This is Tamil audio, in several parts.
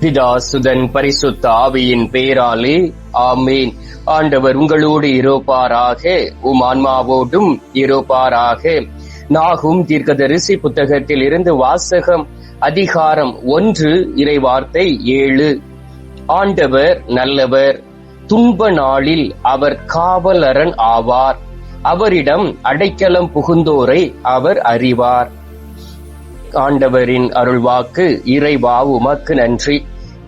பிதாசுதன் பரிசுத்த ஆவியின் பேராலே ஆமேன். ஆண்டவர் உங்களோடு இருப்பாராக உம் ஆன்மாவோடும் இருப்பாராக. நாகும் தீர்க்கதரிசி புத்தகத்தில் இருந்து வாசகம் அதிகாரம் ஒன்று இறைவார்த்தை ஏழு. ஆண்டவர் நல்லவர் துன்ப நாளில் அவர் காவலரன் ஆவார். அவரிடம் அடைக்கலம் புகுந்தோரை அவர் அறிவார். ஆண்டவரின் அருள்வாக்கு இறைவா உமக்கு நன்றி.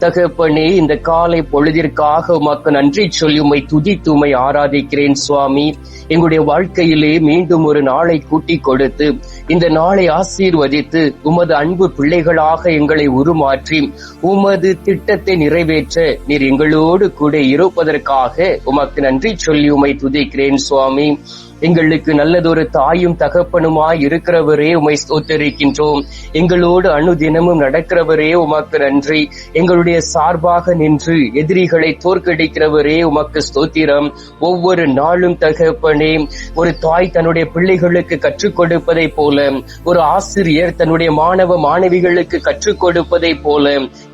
தகப்பனே இந்த காலை பொழுதிற்காக உமக்கு நன்றி சொல்லி உமை துதித்து உமை ஆராதிக்கிறேன் சுவாமி. எங்களுடைய வாழ்க்கையிலே மீண்டும் ஒரு நாளை கூட்டி கொடுத்து இந்த நாளை ஆசீர்வதித்து உமது அன்பு பிள்ளைகளாக எங்களை உருமாற்றி உமது திட்டத்தை நிறைவேற்ற நீர் எங்களோடு கூட இருப்பதற்காக உமக்கு நன்றி சொல்லி உமை துதிக்கிறேன் சுவாமி. எங்களுக்கு நல்லதொரு தாயும் தகப்பனுமாய் இருக்கிறவரே உமை ஸ்தோத்தரிக்கின்றோம். எங்களோடு அணுதினமும் நடக்கிறவரே உமக்கு நன்றி. எங்களுடைய உம்முடைய சார்பாக நின்று எதிரிகளை தோற்கடிக்கிறவரே உமக்கு ஸ்தோத்திரம். ஒவ்வொரு நாளும் தகப்பனே ஒரு தாய் தன்னுடைய பிள்ளைகளுக்கு கற்றுக் கொடுப்பதை போல ஒரு ஆசிரியர் தன்னுடைய மாணவ மாணவிகளுக்கு கற்றுக் கொடுப்பதை போல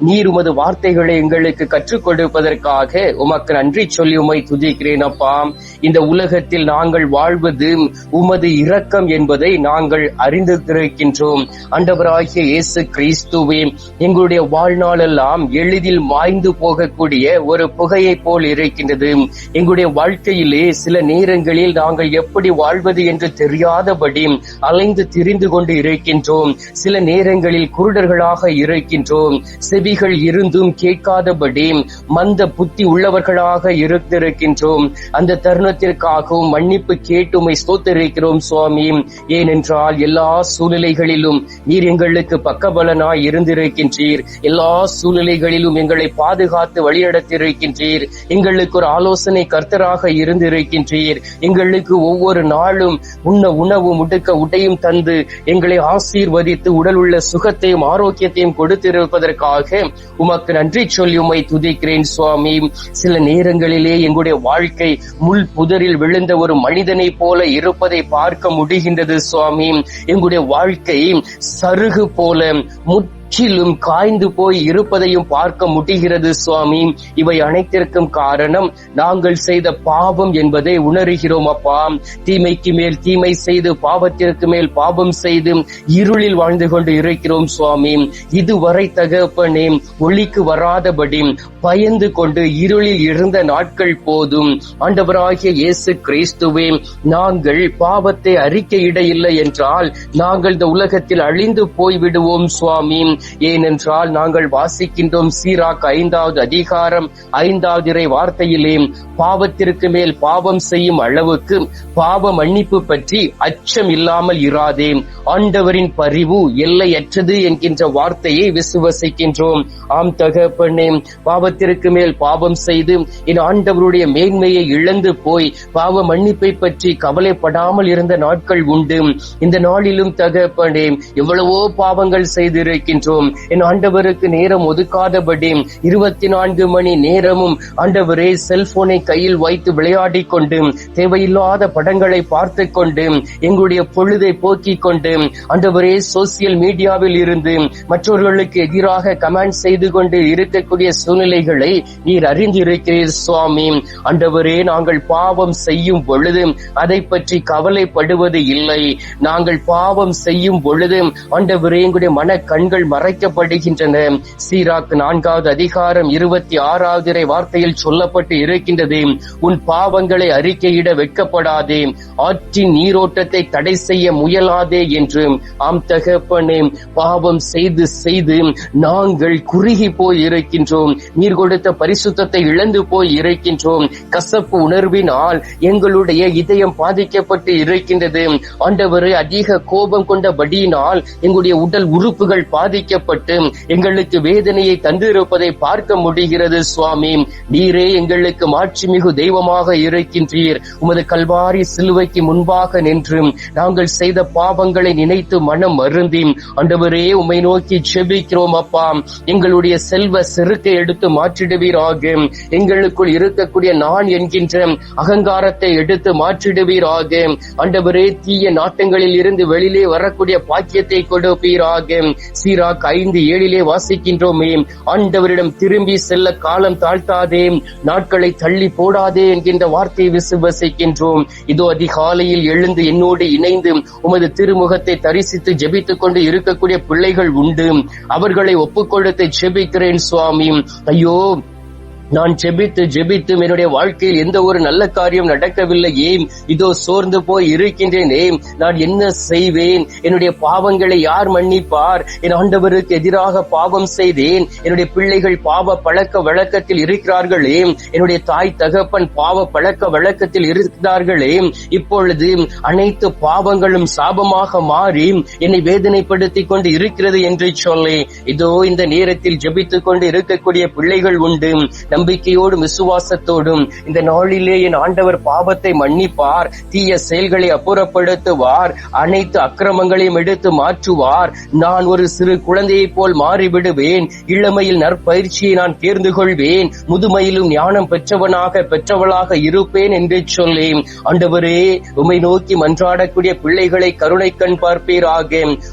நீர் உமது வார்த்தைகளை எங்களுக்கு கற்றுக் கொடுப்பதற்காக உமக்கு நன்றி சொல்லி உமை துதிக்கிறேன் அப்பா. இந்த உலகத்தில் நாங்கள் வாழ்வது உமது இரக்கம் என்பதை நாங்கள் அறிந்திருக்கின்றோம். அண்டவராகிய இயேசு கிறிஸ்துவே எங்களுடைய வாழ்நாளெல்லாம் எளிதில் மாய்ந்து போகக்கூடிய ஒரு புகையை போல் இருக்கின்றது. எங்களுடைய வாழ்க்கையிலே சில நேரங்களில் நாங்கள் எப்படி வாழ்வது என்று தெரியாதபடி அலைந்து திரிந்து கொண்டு இருக்கின்றோம். சில நேரங்களில் குருடர்களாக இருக்கின்றோம். செவிகள் இருந்தும் கேட்காதபடி மந்த புத்தி உள்ளவர்களாக இருந்திருக்கின்றோம். அந்த தருணத்திற்காகவும் மன்னிப்பு கேட்டுமை ஸ்தோத்தரிக்கிறோம் சுவாமி. ஏனென்றால் எல்லா சூழ்நிலைகளிலும் நீர் எங்களுக்கு பக்கபலனாய் இருந்திருக்கின்றீர். எல்லா சூழ்நிலைகளிலும் நாட்களிலும் எங்களை பாதுகாத்து வழிநடத்தியிருக்கின்றீர். எங்களுக்கு ஒரு ஆலோசனை கர்த்தராக இருந்திருக்கின்றீர். எங்களுக்கு ஒவ்வொரு நாளும் உண்ண உணவும் உடுக்க உடையும் தந்து எங்களை ஆசீர்வதித்து உடல் உள்ள சுகத்தையும் ஆரோக்கியத்தையும் கொடுத்திருப்பதற்காக உமக்கு நன்றி சொல்லி உமை துதிக்கிறேன் சுவாமி. சில நேரங்களிலே எங்களுடைய வாழ்க்கை முள் புதரில் விழுந்த ஒரு மனிதனை போல இருப்பதை பார்க்க முடிகின்றது சுவாமி. எங்களுடைய வாழ்க்கை சருகு போல முத் முற்றிலும் காய்ந்து போய் இருப்பதையும் பார்க்க முடிகிறது சுவாமி. இவை அனைத்திற்கும் காரணம் நாங்கள் செய்த பாவம் என்பதை உணர்கிறோம் அப்பா. தீமைக்கு மேல் தீமை செய்து பாவத்திற்கு மேல் பாவம் செய்து இருளில் வாழ்ந்து கொண்டு இருக்கிறோம் சுவாமி. இதுவரை தகப்பனே ஒளிக்கு வராதபடி பயந்து கொண்டு இருளில் இருந்த நாட்கள் போதும். ஆண்டவராகிய இயேசு கிறிஸ்துவே நாங்கள் பாவத்தை அறிக்கையிட இல்லை என்றால் நாங்கள் இந்த உலகத்தில் அழிந்து போய் விடுவோம் சுவாமி. ஏனென்றால் நாங்கள் வாசிக்கின்றோம் சீராக் ஐந்தாவது அதிகாரம் ஐந்தாவது இறை வார்த்தையிலே பாவத்திற்கு மேல் பாவம் செய்யும் அளவுக்கு பாவ மன்னிப்பு பற்றி அச்சம் இல்லாமல் இராதே. ஆண்டவரின் பரிவு எல்லையற்றது என்கின்ற வார்த்தையை விசுவசிக்கின்றோம். ஆம் தகப்பனே பாவத்திற்கு மேல் பாவம் செய்து என் ஆண்டவருடைய மேன்மையை இழந்து போய் பாவ மன்னிப்பை பற்றி கவலைப்படாமல் இருந்த நாட்கள் உண்டு. இந்த நாளிலும் தகப்பனே எவ்வளவோ பாவங்கள் என்றும் என் ஆண்டவருக்கு நேரம் ஒதுக்காதபடி இருபத்தி நான்கு மணி நேரமும் ஆண்டவரே செல்போனை கையில் வைத்து விளையாடி கொண்டு தேவையில்லாத படங்களை பார்த்து கொண்டு எங்களுடைய பொழுதை போக்கிக் கொண்டு ஆண்டவரே சோசியல் மீடியாவில் இருந்து மற்றவர்களுக்கு எதிராக கமெண்ட் செய்து கொண்டு இருக்கக்கூடிய சூழ்நிலைகளை நீர் அறிந்திருக்கிறீர் சுவாமி. ஆண்டவரே நாங்கள் பாவம் செய்யும் பொழுது அதை பற்றி கவலைப்படுவது இல்லை. நாங்கள் பாவம் செய்யும் பொழுது ஆண்டவரே எங்களுடைய மன கண்கள் மறைக்கப்படுகின்றன. சீராக் நான்காவது அதிகாரம் இருபத்தி ஆறாவது வார்த்தையில் சொல்லப்பட்டு இருக்கின்றது. உன் பாவங்களை அறிக்கையிட வெட்கப்படாதே. ஆற்றின் நீரோட்டத்தை தடை செய்ய முயலாதே என்று. ஆம் தகப்பனே பாவம் செய்து செய்து நாங்கள் குறுகி போய் இருக்கின்றோம். நீர் கொடுத்த பரிசுத்தத்தை இழந்து போய் இருக்கின்றோம். கசப்பு உணர்வினால் எங்களுடைய இதயம் பாதிக்கப்பட்டு இருக்கின்றது. ஆண்டவரே அதிக கோபம் கொண்டபடியினால் எங்களுடைய உடல் உறுப்புகள் பாதி அடிக்கப்பட்டு எங்களுக்கு வேதனையை தந்திருப்பதை பார்க்க முடிகிறது சுவாமி. நீரே எங்களுக்கு மாட்சிமிகு தெய்வமாக இருக்கின்றீர். உமது கல்வாரி சிலுவைக்கு முன்பாக நின்று நாங்கள் செய்த பாவங்களை நினைத்து மனம் வருந்தி ஆண்டவரே உம்மை நோக்கி செபிக்கிறோம் அப்பா. எங்களுடைய செல்வ செருக்கை எடுத்து மாற்றிடுவீராக. எங்களுக்குள் இருக்கக்கூடிய நான் என்கின்ற அகங்காரத்தை எடுத்து மாற்றிடுவீராக. ஆண்டவரே தீய நாட்டங்களில் இருந்து வெளியிலே வரக்கூடிய பாக்கியத்தை கொடுப்பீராக. சீராக ஐந்து ஏழிலே வாசிக்கின்றோமே. ஆண்டவரிடம் திரும்பி செல்ல காலம் தாழ்த்தாதே. நாட்களை தள்ளி போடாதே என்கின்ற வார்த்தையை விசுவசிக்கின்றோம் இதோ அதிகாலையில் எழுந்து என்னோடு இணைந்து உமது திருமுகத்தை தரிசித்து ஜெபித்துக் கொண்டு இருக்கக்கூடிய பிள்ளைகள் உண்டு. அவர்களை ஒப்புக்கொடுத்து ஜெபிக்கிறேன் சுவாமி. ஐயோ நான் ஜெபித்து ஜெபித்தும் என்னுடைய வாழ்க்கையில் எந்த ஒரு நல்ல காரியம் நடக்கவில்லையே இதோ சோர்ந்து போய் இருக்கின்றேனே. நான் என்ன செய்வேன்? என்னுடைய பாவங்களை யார் மன்னிப்பார்? என் ஆண்டவருக்கு எதிராக பாவம் செய்தேன். என்னுடைய பிள்ளைகள் பாவ பழக்க வழக்கத்தில் இருக்கிறார்களே. என்னுடைய தாய் தகப்பன் பாவ பழக்க வழக்கத்தில் இருக்கிறார்களே. இப்பொழுது அனைத்து பாவங்களும் சாபமாக மாறி என்னை வேதனைப்படுத்திக் கொண்டு இருக்கிறது என்று சொல்லி இதோ இந்த நேரத்தில் ஜெபித்துக் கொண்டு இருக்கக்கூடிய பிள்ளைகள் உண்டு. நம்பிக்கையோடும் விசுவாசத்தோடும் இந்த நாளிலே என் ஆண்டவர் பாவத்தை மன்னிப்பார். தீய செயல்களை அப்புறப்படுத்துவார். அனைத்து அக்கிரமங்களையும் எடுத்து மாற்றுவார். நான் ஒரு சிறு குழந்தையைப் போல் மாறிவிடுவேன். இளமையில் நற்பயிற்சியை நான் தேர்ந்து கொள்வேன் முதுமையிலும் ஞானம் பெற்றவனாக பெற்றவளாக இருப்பேன் என்று சொல்லி ஆண்டவரே உமை நோக்கி மன்றாடக்கூடிய பிள்ளைகளை கருணை கண் பார்ப்பீராக.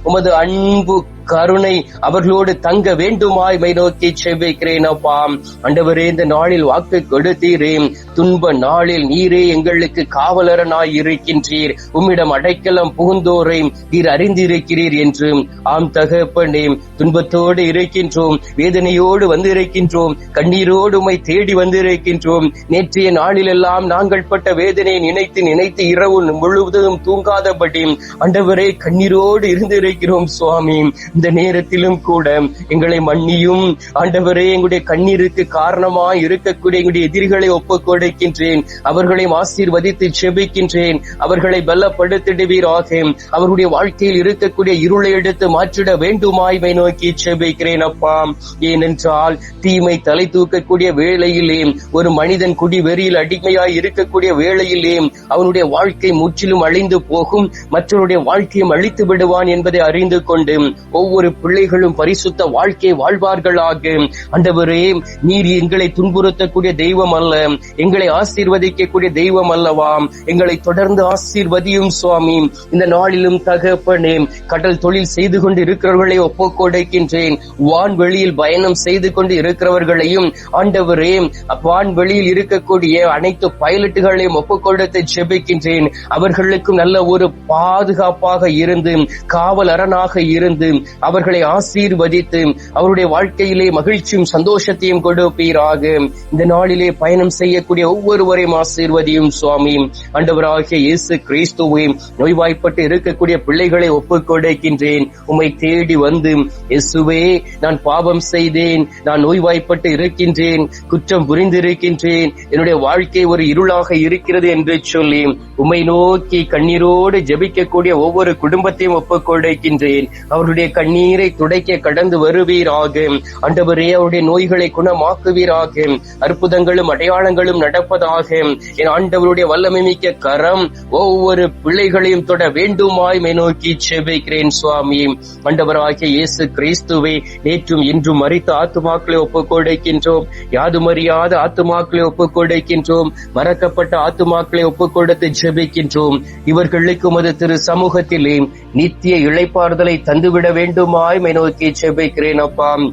உமது அன்பு கருணை அவர்களோடு தங்க வேண்டுமாய் மை நோக்கி செவ்விக்கிறேன் அப்பா. அண்டவரே இந்த நாளில் வாக்கு கொடுத்தீரே. துன்ப நாளில் நீரே எங்களுக்கு காவலரனாய் இருக்கின்றீர். உம்மிடம் அடைக்கலம் புகுந்தோரை நீர் அறிந்திருக்கிறீர் என்று. ஆம் தகப்பனே துன்பத்தோடு இருக்கின்றோம் வேதனையோடு வந்திருக்கின்றோம் கண்ணீரோடு உமை தேடி வந்திருக்கின்றோம். நேற்றைய நாளிலெல்லாம் நாங்கள் பட்ட வேதனையை நினைத்து நினைத்து இரவு முழுவதும் தூங்காதபடி அண்டவரே கண்ணீரோடு இருந்திருக்கிறோம் சுவாமி. இந்த நேரத்திலும் கூட எங்களை மன்னியும். ஆண்டவரே எங்களுடைய கண்ணீருக்கு காரணமாய் இருக்கக்கூடிய எங்களுடைய எதிரிகளை ஒப்பு கொடுக்கின்றேன் அவர்களை ஆசீர்வதித்து செபிக்கின்றேன். அவர்களை பலப்படுத்திடுவீராக. அவருடைய வாழ்க்கையில் இருக்கக்கூடிய இருளை எடுத்து மாற்றிட வேண்டுமாய்மை நோக்கி செபிக்கிறேன் அப்பா. ஏனென்றால் தீமை தலை தூக்கக்கூடிய வேளையிலே ஒரு மனிதன் குடி வெறியில் அடிமையாய் இருக்கக்கூடிய வேளையிலே அவனுடைய வாழ்க்கை முற்றிலும் அழிந்து போகும். மற்றவருடைய வாழ்க்கையும் அழித்து விடுவான் என்பதை அறிந்து கொண்டு ஒவ்வொரு பிள்ளைகளும் பரிசுத்த வாழ்க்கை வாழ்வார்களாக. அண்டவரே நீர் எங்களை துன்புறுத்தக்கூடிய தெய்வம் அல்ல. எங்களை ஆசீர்வதிக்கக்கூடிய தெய்வம் அல்லவா? எங்களை தொடர்ந்து ஆசீர்வதியும் சுவாமி. இந்த நாளிலும் தகப்பனே கடல் தொழில் செய்து கொண்டு இருக்கிறவர்களை ஒப்புக்கொடுக்கின்றேன் வான்வெளியில் பயணம் செய்து கொண்டு இருக்கிறவர்களையும் ஆண்டவரே வான்வெளியில் இருக்கக்கூடிய அனைத்து பைலட்டுகளையும் ஒப்புக்கொடுத்து ஜெபிக்கின்றேன். அவர்களுக்கும் நல்ல ஒரு பாதுகாப்பாக இருந்து காவல் அரணாக இருந்து அவர்களை ஆசீர்வதித்து அவருடைய வாழ்க்கையிலே மகிழ்ச்சியும் சந்தோஷத்தையும் கொடுப்பீராக இந்த நாளிலே பயணம் செய்யக்கூடிய ஒவ்வொருவரையும் ஆசீர்வதியும் சுவாமி. ஆண்டவராகிய இயேசு கிறிஸ்துவை நோய்வாய்ப்பட்டு இருக்கக்கூடிய பிள்ளைகளை ஒப்புக் கொடுக்கின்றேன். உம்மை தேடி வந்து இயேசுவே நான் பாவம் செய்தேன் நான் நோய்வாய்ப்பட்டு இருக்கின்றேன் குற்றம் புரிந்திருக்கின்றேன் என்னுடைய வாழ்க்கை ஒரு இருளாக இருக்கிறது என்று சொல்லி உம்மை நோக்கி கண்ணீரோடு ஜெபிக்கக்கூடிய ஒவ்வொரு குடும்பத்தையும் ஒப்புக் கொடுக்கின்றேன். அவருடைய கண்ணீரை துடைக்க கடந்து வருவீராக. ஆண்டவரே அவருடைய நோய்களை குணமாக்குவீராக. அற்புதங்களும் அடையாளங்களும் நடப்பதாக. என் ஆண்டவருடைய வல்லமை மிக்க கரம் ஒவ்வொரு பிள்ளைகளையும் தொட வேண்டுமாய் நோக்கி செபிக்கிறேன் சுவாமி. ஆண்டவராகிய இயேசு கிறிஸ்துவை நேற்றும் இன்றும் மறித்த ஆத்துமாக்களை ஒப்புக் கொடுக்கின்றோம் யாதுமறியாத ஆத்துமாக்களை ஒப்புக் கொடுக்கின்றோம் மறக்கப்பட்ட ஆத்துமாக்களை ஒப்புக் கொடுத்து ஜெபிக்கின்றோம். இவர்களுக்கு உமது திரு சமூகத்திலே நித்திய இழைப்பாறுதலை தந்துவிட வேண்டும். வேண்டுமாய் மை நோக்கி செபிக்கிறேன் அப்பாம்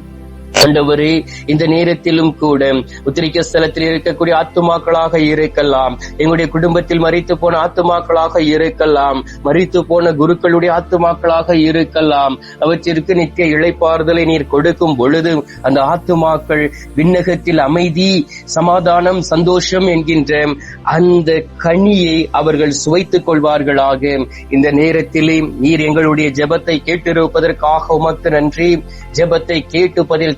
ஆண்டவரே இந்த நேரத்திலும் கூட உத்திரிக்க ஸ்தலத்தில் இருக்கக்கூடிய ஆத்துமாக்களாக இருக்கலாம். எங்களுடைய குடும்பத்தில் மறித்து போன ஆத்துமாக்களாக இருக்கலாம். மறித்து போன குருக்களுடைய ஆத்துமாக்களாக இருக்கலாம். அவற்றிற்கு நிற்க இழைப்பாறுதலை நீர் கொடுக்கும் பொழுது அந்த ஆத்துமாக்கள் விண்ணகத்தில் அமைதி சமாதானம் சந்தோஷம் என்கின்ற அந்த கனியை அவர்கள் சுவைத்துக் கொள்வார்களாக. இந்த நேரத்திலே நீர் எங்களுடைய ஜெபத்தை கேட்டிருப்பதற்காக உமக்கு நன்றி. ஜெபத்தை கேட்டு பதில்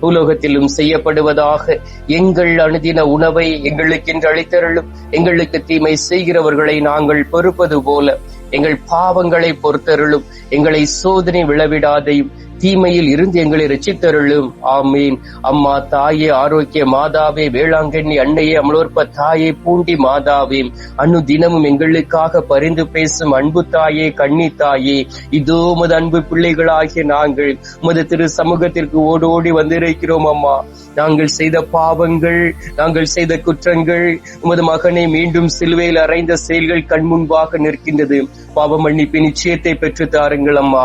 பூலோகத்திலும் செய்யப்படுவதாக எங்கள் அணுதின உணவை எங்களுக்கென்று அளித்தருளும். எங்களுக்கு தீமை செய்கிறவர்களை நாங்கள் பொறுப்பது போல எங்கள் பாவங்களை பொறுத்தருளும். எங்களை சோதனை விழவிடாதையும் தீமையில் இருந்து எங்களை ரசித்தருளும் ஆமீன். அம்மா தாயே ஆரோக்கிய மாதாவே வேளாங்கண்ணி அன்னையே அமலோற்ப தாயே பூண்டி மாதாவே. அன்னு தினமும் எங்களுக்காக பரிந்து பேசும் அன்பு தாயே கண்ணி தாயே. இதோ உமது அன்பு பிள்ளைகளாகிய நாங்கள் உமது திரு சமூகத்திற்கு ஓடோடி வந்திருக்கிறோம் அம்மா. நாங்கள் செய்த பாவங்கள் நாங்கள் செய்த குற்றங்கள் உமது மகனை மீண்டும் சிலுவையில் அறைந்த செயல்கள் கண் முன்பாக நிற்கின்றது. பாவ மன்னிப்பு நிச்சயத்தை பெற்று தாருங்கள் அம்மா.